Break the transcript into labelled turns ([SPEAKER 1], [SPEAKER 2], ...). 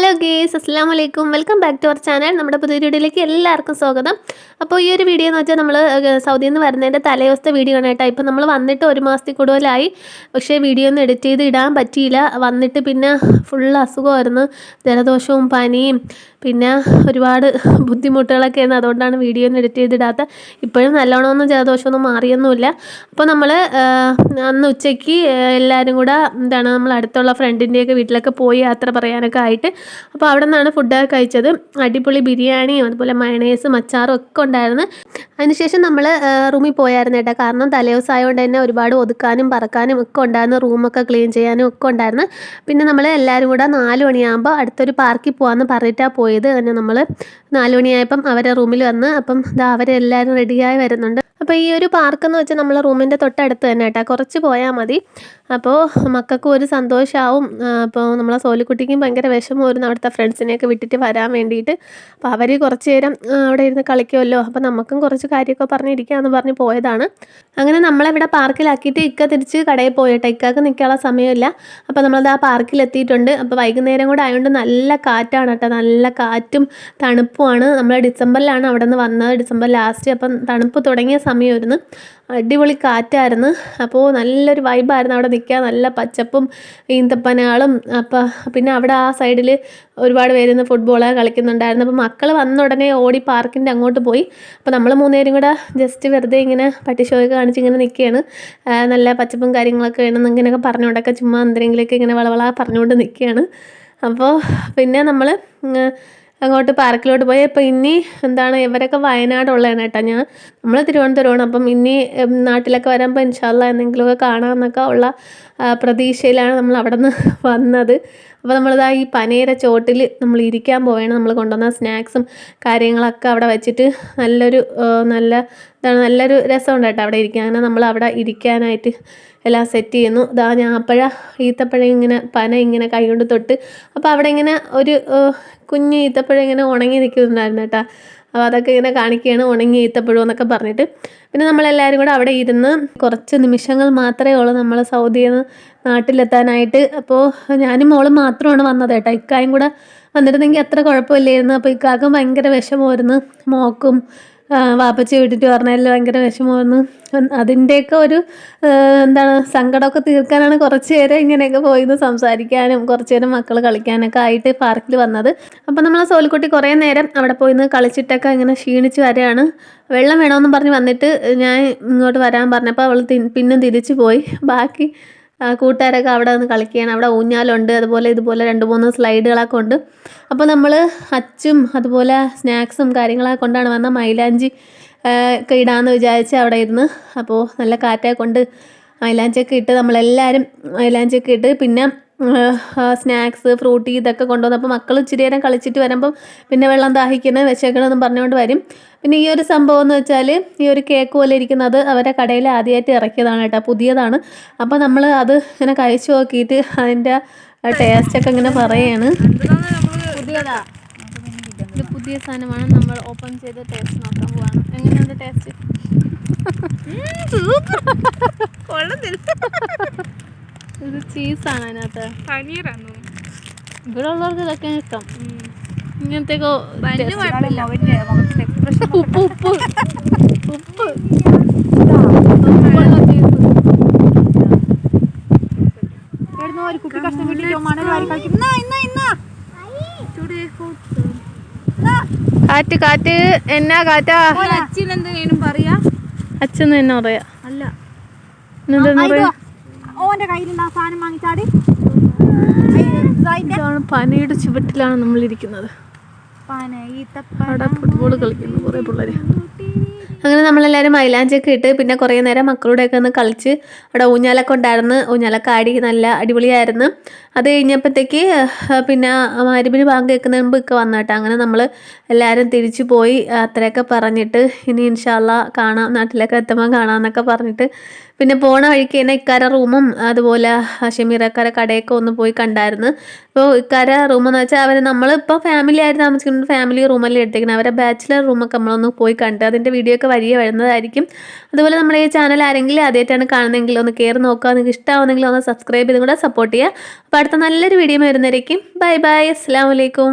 [SPEAKER 1] Hello guys അസ്സാം വലൈക്കും welcome back to our channel. നമ്മുടെ പുതിയ വീഡിയോയിലേക്ക് എല്ലാവർക്കും സ്വാഗതം. അപ്പോൾ ഈ ഒരു വീഡിയോ എന്ന് വെച്ചാൽ നമ്മൾ സൗദിയിൽ നിന്ന് വരുന്നതിന്റെ തലേദിവസത്തെ വീഡിയോ ആണ് കേട്ടോ. ഇപ്പം നമ്മൾ വന്നിട്ട് ഒരു മാസത്തിൽ കൂടുതലായി. പക്ഷേ വീഡിയോ ഒന്നും എഡിറ്റ് ചെയ്ത് ഇടാൻ പറ്റിയില്ല. വന്നിട്ട് പിന്നെ ഫുൾ അസുഖമായിരുന്നു. ജലദോഷവും പനിയും പിന്നെ ഒരുപാട് ബുദ്ധിമുട്ടുകളൊക്കെ ആയിരുന്നു അതുകൊണ്ടാണ് വീഡിയോ ഒന്നും എഡിറ്റ് ചെയ്തിടാത്ത ഇപ്പോഴും നല്ലോണമൊന്നും ജലദോഷമൊന്നും മാറിയൊന്നുമില്ല. അപ്പോൾ നമ്മൾ അന്ന് ഉച്ചയ്ക്ക് എല്ലാവരും കൂടെ എന്താണ് നമ്മൾ അടുത്തുള്ള ഫ്രണ്ടിന്റെയൊക്കെ വീട്ടിലൊക്കെ പോയി യാത്ര പറയാനൊക്കെ ആയിട്ട് അപ്പോൾ അവിടെ നിന്നാണ് ഫുഡൊക്കെ കഴിച്ചത്. അടിപൊളി ബിരിയാണിയും അതുപോലെ മയണേസും അച്ചാറും ഒക്കെ ഉണ്ടായിരുന്നു. അതിനുശേഷം നമ്മൾ റൂമിൽ പോയായിരുന്നു കേട്ടോ കാരണം തലേദിവസമായതുകൊണ്ട് തന്നെ ഒരുപാട് ഒതുക്കാനും പറക്കാനും ഒക്കെ ഉണ്ടായിരുന്നു. റൂമൊക്കെ ക്ലീൻ ചെയ്യാനും ഒക്കെ ഉണ്ടായിരുന്നു. പിന്നെ നമ്മൾ എല്ലാവരും കൂടെ നാല് മണിയാകുമ്പോൾ അടുത്തൊരു പാർക്കിൽ പോകാമെന്ന് പറഞ്ഞിട്ടാണ് പോയത്. അങ്ങനെ നമ്മൾ നാല് മണിയായപ്പം അവരെ റൂമിൽ വന്ന് അപ്പം ഇതാ അവരെല്ലാവരും റെഡിയായി വരുന്നുണ്ട്. അപ്പോൾ ഈ ഒരു പാർക്ക് എന്ന് വെച്ചാൽ നമ്മൾ റൂമിന്റെ തൊട്ടടുത്ത് തന്നെ കേട്ടോ കുറച്ച് പോയാൽ മതി. അപ്പോൾ മക്കൾക്കും ഒരു സന്തോഷമാവും അപ്പോൾ നമ്മളെ സോലിക്കുട്ടിക്കും ഭയങ്കര വിഷമമായിരുന്നു അവിടുത്തെ ഫ്രണ്ട്സിനെയൊക്കെ വിട്ടിട്ട് വരാൻ വേണ്ടിയിട്ട്. അപ്പോൾ അവർ കുറച്ച് നേരം അവിടെ ഇരുന്ന് കളിക്കുമല്ലോ അപ്പോൾ നമുക്കും കുറച്ച് കാര്യമൊക്കെ പറഞ്ഞിരിക്കാമെന്ന് പറഞ്ഞ് പോയതാണ്. അങ്ങനെ നമ്മളെവിടെ പാർക്കിലാക്കിയിട്ട് ഇക്ക തിരിച്ച് കടയിൽ പോയിട്ടെ. ഇക്കാക്ക് നിൽക്കാനുള്ള സമയമില്ല. അപ്പോൾ നമ്മളത് ആ പാർക്കിലെത്തിയിട്ടുണ്ട്. അപ്പോൾ വൈകുന്നേരം കൂടെ ആയതുകൊണ്ട് നല്ല കാറ്റാണ് കേട്ടോ നല്ല കാറ്റും തണുപ്പുമാണ്. നമ്മൾ ഡിസംബറിലാണ് അവിടെ നിന്ന് വന്നത്. December last. അപ്പം തണുപ്പ് തുടങ്ങിയ സമയമായിരുന്നു. അടിപൊളി കാറ്റായിരുന്നു. അപ്പോൾ നല്ലൊരു വൈബായിരുന്നു അവിടെ നിൽക്കാൻ. നല്ല പച്ചപ്പും ഈന്തപ്പനകളും. അപ്പം പിന്നെ അവിടെ ആ സൈഡിൽ ഒരുപാട് പേര് ഇന്ന് ഫുട്ബോൾ കളിക്കുന്നുണ്ടായിരുന്നു. അപ്പോൾ മക്കൾ വന്ന ഉടനെ ഓടി പാർക്കിന്റെ അങ്ങോട്ട് പോയി. അപ്പോൾ നമ്മൾ മൂന്നുപേരും കൂടെ ജസ്റ്റ് വെറുതെ ഇങ്ങനെ പട്ടിഷോയൊക്കെ കാണിച്ച് ഇങ്ങനെ നിൽക്കുകയാണ് നല്ല പച്ചപ്പും കാര്യങ്ങളൊക്കെ വേണമെന്ന് ഇങ്ങനെയൊക്കെ പറഞ്ഞുകൊണ്ടൊക്കെ ചുമ്മാ എന്തെങ്കിലുമൊക്കെ ഇങ്ങനെ വളവള പറഞ്ഞുകൊണ്ട് നിൽക്കുകയാണ് അപ്പോൾ പിന്നെ നമ്മൾ അങ്ങോട്ട് പാർക്കിലോട്ട് പോയി. അപ്പോൾ ഇനി എന്താണ് ഇവരൊക്കെ വയനാടുള്ളതാണ് കേട്ടോ ഞാൻ. നമ്മൾ തിരുവനന്തപുരമാണ്. അപ്പം ഇനി നാട്ടിലൊക്കെ വരുമ്പോൾ ഇൻഷാല്ല എന്തെങ്കിലുമൊക്കെ കാണാമെന്നൊക്കെ ഉള്ള പ്രതീക്ഷയിലാണ് നമ്മൾ അവിടെ നിന്ന് വന്നത്. അപ്പോൾ നമ്മളിതാ ഈ പനയുടെ ചോട്ടിൽ നമ്മൾ ഇരിക്കാൻ പോവുകയാണ് നമ്മൾ കൊണ്ടുവന്ന സ്നാക്സും കാര്യങ്ങളൊക്കെ അവിടെ വെച്ചിട്ട് നല്ലൊരു നല്ല ഇതാണ് നല്ലൊരു രസമുണ്ട് അവിടെ ഇരിക്കാൻ. അങ്ങനെ നമ്മൾ അവിടെ ഇരിക്കാനായിട്ട് എല്ലാം സെറ്റ് ചെയ്യുന്നു. ഇതാ ഞാപ്പഴ ഈത്തപ്പഴം ഇങ്ങനെ പന ഇങ്ങനെ കൈകൊണ്ട് തൊട്ട് അപ്പോൾ അവിടെ ഇങ്ങനെ ഒരു കുഞ്ഞ് ഈത്തപ്പഴം ഇങ്ങനെ ഉണങ്ങി നിൽക്കുന്നുണ്ടായിരുന്നു കേട്ടോ. അപ്പോൾ അതൊക്കെ ഇങ്ങനെ കാണിക്കുകയാണ്. ഉണങ്ങി ഈത്തപ്പഴം എന്നൊക്കെ പറഞ്ഞിട്ട്. പിന്നെ നമ്മളെല്ലാവരും കൂടെ അവിടെ ഇരുന്ന് കുറച്ച് നിമിഷങ്ങൾ മാത്രമേ ഉള്ളൂ നമ്മൾ സൗദിയിൽ നിന്ന് നാട്ടിലെത്താനായിട്ട്. അപ്പോൾ ഞാനും മോളും മാത്രമാണ് വന്നത് കേട്ടോ. ഇക്കായും കൂടെ വന്നിരുന്നെങ്കിൽ അത്ര കുഴപ്പമില്ലായിരുന്നു. അപ്പോൾ ഇക്കാക്കും ഭയങ്കര വിഷമമായിരുന്നു. മോക്കും വാപ്പച്ചി വിട്ടിട്ട് പറഞ്ഞാൽ ഭയങ്കര വിഷമമായിരുന്നു അതിന്റെയൊക്കെ ഒരു എന്താണ് സങ്കടമൊക്കെ തീർക്കാനാണ് കുറച്ച് നേരം ഇങ്ങനെയൊക്കെ പോയിന്ന് സംസാരിക്കാനും കുറച്ച് നേരം മക്കൾ കളിക്കാനൊക്കെ ആയിട്ട് പാർക്കിൽ വന്നത്. അപ്പോൾ നമ്മൾ സോലിക്കുട്ടി കുറേ നേരം അവിടെ പോയിന്ന് കളിച്ചിട്ടൊക്കെ ഇങ്ങനെ ക്ഷീണിച്ച് വരികയാണ്. വെള്ളം വേണമെന്ന് പറഞ്ഞ് വന്നിട്ട് ഞാൻ ഇങ്ങോട്ട് വരാൻ പറഞ്ഞപ്പോൾ അവൾ പിന്നെ തിരിച്ചു പോയി. ബാക്കി കൂട്ടുകാരൊക്കെ അവിടെ നിന്ന് കളിക്കുകയാണ്. അവിടെ ഊഞ്ഞാലുണ്ട്. അതുപോലെ ഇതുപോലെ രണ്ട് മൂന്ന് സ്ലൈഡുകളൊക്കെ ഉണ്ട്. അപ്പോൾ നമ്മൾ അച്ചും അതുപോലെ സ്നാക്സും കാര്യങ്ങളൊക്കെ കൊണ്ടാണ് വന്ന മൈലാഞ്ചി ഒക്കെ ഇടാമെന്ന് വിചാരിച്ച് അവിടെ ഇരുന്ന്. അപ്പോൾ നല്ല കാറ്റൊക്കെ കൊണ്ട് മൈലാഞ്ചിയൊക്കെ ഇട്ട് നമ്മളെല്ലാവരും മൈലാഞ്ചിയൊക്കെ ഇട്ട്. പിന്നെ സ്നാക്സ് ഫ്രൂട്ടി ഇതൊക്കെ കൊണ്ടുവന്നപ്പോൾ മക്കൾ ഇച്ചിരി നേരം കളിച്ചിട്ട് വരുമ്പം പിന്നെ വെള്ളം ദാഹിക്കണം വിശക്കണമെന്ന് പറഞ്ഞുകൊണ്ട് വരും. പിന്നെ ഈ ഒരു സംഭവം എന്ന് വെച്ചാൽ ഈ ഒരു കേക്ക് പോലെ ഇരിക്കുന്നത് അവരെ കടയിൽ ആദ്യമായിട്ട് ഇറക്കിയതാണ് കേട്ടോ പുതിയതാണ്. അപ്പോൾ നമ്മൾ അത് ഇങ്ങനെ കഴിച്ചു നോക്കിയിട്ട് അതിന്റെ ടേസ്റ്റൊക്കെ ഇങ്ങനെ പറയുകയാണ് പുതിയതാ. ഇത് പുതിയ സാധനമാണ്. നമ്മൾ ഓപ്പൺ ചെയ്ത് ടേസ്റ്റ് നോക്കാൻ പോവാണ്. എങ്ങനെയുണ്ട് ടേസ്റ്റ് ഇത് ചീസാണ് അതിനകത്ത്.
[SPEAKER 2] പനീറാന്ന്?
[SPEAKER 1] ഇവിടെ ഉള്ളവർക്ക് ഇതൊക്കെ ഇഷ്ടം. ഇങ്ങനത്തെ ഉപ്പ് ഉപ്പ് ഉപ്പ്.
[SPEAKER 2] ഒരു കുപ്പി കഷ്ണം കിട്ടിയോ മണൽ വാരി കളിക്കും. ഇന്നാ, ഇന്നാ, ഇന്നാ.
[SPEAKER 1] കാറ്റ് കാറ്റ്. എന്നാ കാറ്റാ?
[SPEAKER 2] അച്ഛൻ പറയാ?
[SPEAKER 1] അച്ഛൻ തന്നെ പറയാ.
[SPEAKER 2] അല്ല.
[SPEAKER 1] എന്താ പറയാ?
[SPEAKER 2] ഓന്റെ കയ്യിലുള്ള ആ സാധനം വാങ്ങിച്ചാടി.
[SPEAKER 1] ഇതാണ് പനയുടെ ചുവട്ടിലാണ് നമ്മൾ ഇരിക്കുന്നത്
[SPEAKER 2] പന ഈത്തപ്പന
[SPEAKER 1] അവിടെ ഫുട്ബോൾ കളിക്കുന്നു കുറെ പിള്ളേർ അങ്ങനെ നമ്മളെല്ലാവരും മൈലാഞ്ചൊക്കെ ഇട്ട് പിന്നെ കുറേ നേരം മക്കളുടെയൊക്കെ ഒന്ന് കളിച്ച് അവിടെ ഊഞ്ഞാലൊക്കെ ഉണ്ടായിരുന്നു. ഊഞ്ഞാലൊക്കെ ആടി നല്ല അടിപൊളിയായിരുന്നു. അത് കഴിഞ്ഞപ്പോഴത്തേക്ക് പിന്നെ മരുമിന് ബാങ്ക് കേൾക്കുന്ന മുമ്പ് ഒക്കെ വന്നു കേട്ടോ. അങ്ങനെ നമ്മൾ എല്ലാവരും തിരിച്ചു പോയി അത്രയൊക്കെ പറഞ്ഞിട്ട് ഇനി ഇൻഷാല്ല കാണാം നാട്ടിലൊക്കെ എത്തുമ്പോൾ കാണാമെന്നൊക്കെ പറഞ്ഞിട്ട് പിന്നെ പോണ വഴിക്ക് തന്നെ ഇക്കാര റൂമും അതുപോലെ ഷമീറക്കാര കടയൊക്കെ ഒന്ന് പോയി കണ്ടായിരുന്നു. അപ്പോൾ ഇക്കാരെ റൂമെന്ന് വെച്ചാൽ അവർ നമ്മളിപ്പോൾ ഫാമിലി ആയിട്ട് താമസിക്കുന്നത് ഫാമിലി റൂമല്ലേ എടുത്തേക്കുന്നത് അവരെ ബാച്ചിലർ റൂമൊക്കെ നമ്മളൊന്ന് പോയി കണ്ട് അതിന്റെ വീഡിയോ ഒക്കെ വരിക വരുന്നതായിരിക്കും. അതുപോലെ നമ്മുടെ ഈ ചാനൽ ആരെങ്കിലും ആദ്യമായിട്ടാണ് കാണുന്നതെങ്കിൽ ഒന്ന് കയറി നോക്കുക. നിങ്ങൾക്ക് ഇഷ്ടമാവുന്നെങ്കിൽ ഒന്ന് സബ്സ്ക്രൈബ് ചെയ്തും കൂടെ സപ്പോർട്ട് ചെയ്യുക. അപ്പോൾ അടുത്ത നല്ലൊരു വീഡിയോ വരുന്നതായിരിക്കും ബൈ ബൈ അസ്സാം വലൈക്കും